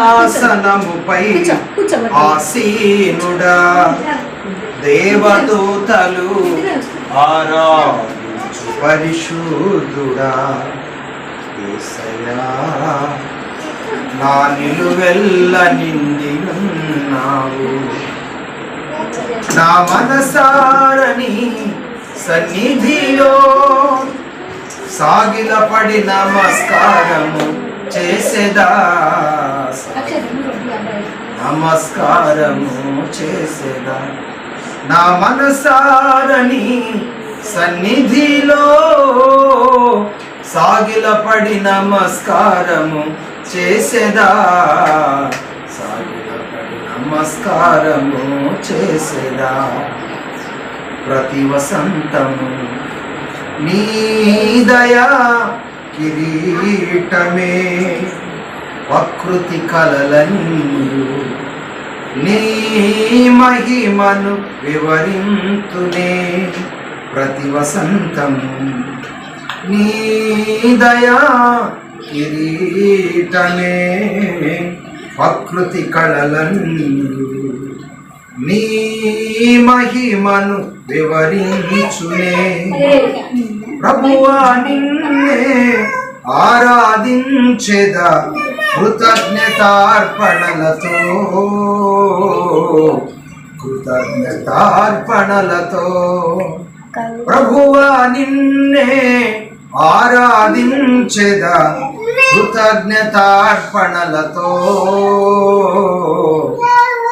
ఆసనముపై. ఆసీనుడా. దేవదూతలు ఆరాధించు పరిశుద్ధుడా. యేసయ్యా నా నిలువెల్ల నిండి ఉన్నావు నా మనసారని సన్నిధిలో సాగిలపడి నమస్కారము. చేసేదా? నమస్కారము చేసేదా? నా మనసారని సన్నిధిలో సాగిలపడి నమస్కారము చేసేదా? సాగిలపడి నమస్కారము చేసేదా? ప్రతి వసంతము నీ దయా కిరీటమే. వకృతి కలలన్నీ నీ మహిమను వివరింతునే ప్రతి వసంతము. నీ దయా కిరీటమే. వకృతి కళలన్నీ నీ మహిమను వివరించునే. ప్రభువా నిన్నే ఆరాధించెదా కృతజ్ఞతార్పణలతో. కృతజ్ఞతార్పణలతో. ప్రభువా నిన్నే ఆరాధించెదా కృతజ్ఞతార్పణలతో.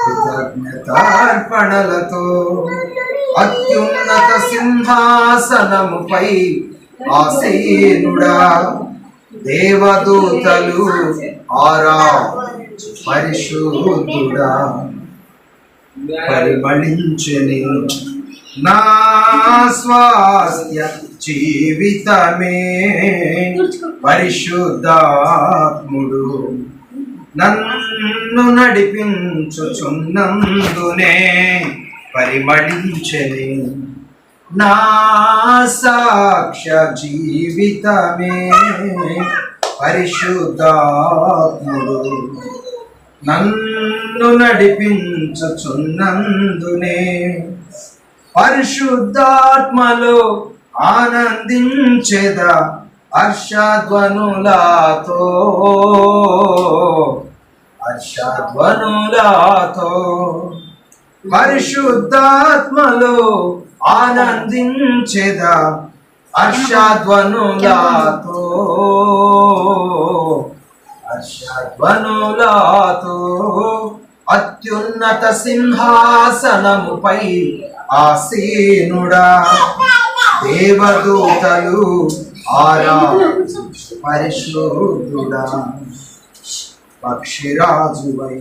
కృతజ్ఞతార్పణలతో. అత్యున్నత సింహాసనముపై ఆసీనుడా. దేవదూతలు ఆరా పరిశుద్ధుడా. పరిమళించని. నా స్వాస్థ్య జీవితమే పరిశుద్ధాత్ముడు. నన్ను నడిపించుచున్నందునే పరిమళించని. నా సాక్ష జీవితమే పరిశుద్ధాత్ముడు. నన్ను నడిపించుచున్నందునే పరిశుద్ధాత్మలో ఆనందించెదా హర్షధ్వనులాతో. హర్షధ్వనులాతో. పరిశుద్ధాత్మలో ఆనందించెదా హర్షధ్వనులాతో. హర్షధ్వనులాతో అత్యున్నత సింహాసనముపై ఆసీనుడా. దేవదూతలు ఆరా పరిశుద్ధుడా. పక్షిరాజువై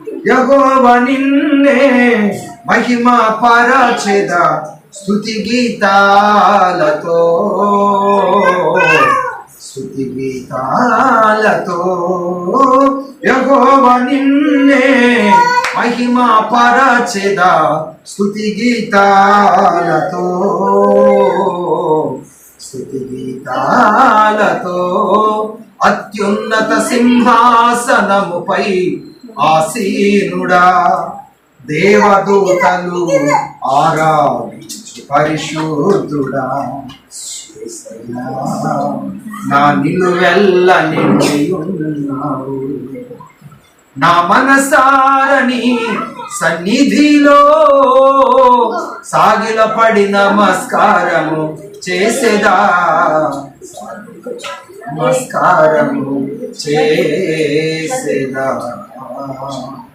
యహోవ నిన్నే మహిమ పరచెద. స్తుతి గీతాలతో. స్థుతి గీతాలతో. యగోవ నిన్నే మహిమా పరచేద. స్థుతి గీతాలతో. స్థుతి గీతాలతో. అత్యున్నత సింహాసనముపై ఆసీనుడా దేవదూతలు ఆరాధించు పరిశుద్ధుడా. నా నిలువెల్ల నిండి నా మనసారని సన్నిధిలో సాగిలపడి నమస్కారము చేసేదా? నమస్కారము చేసేదా? 啊后，然？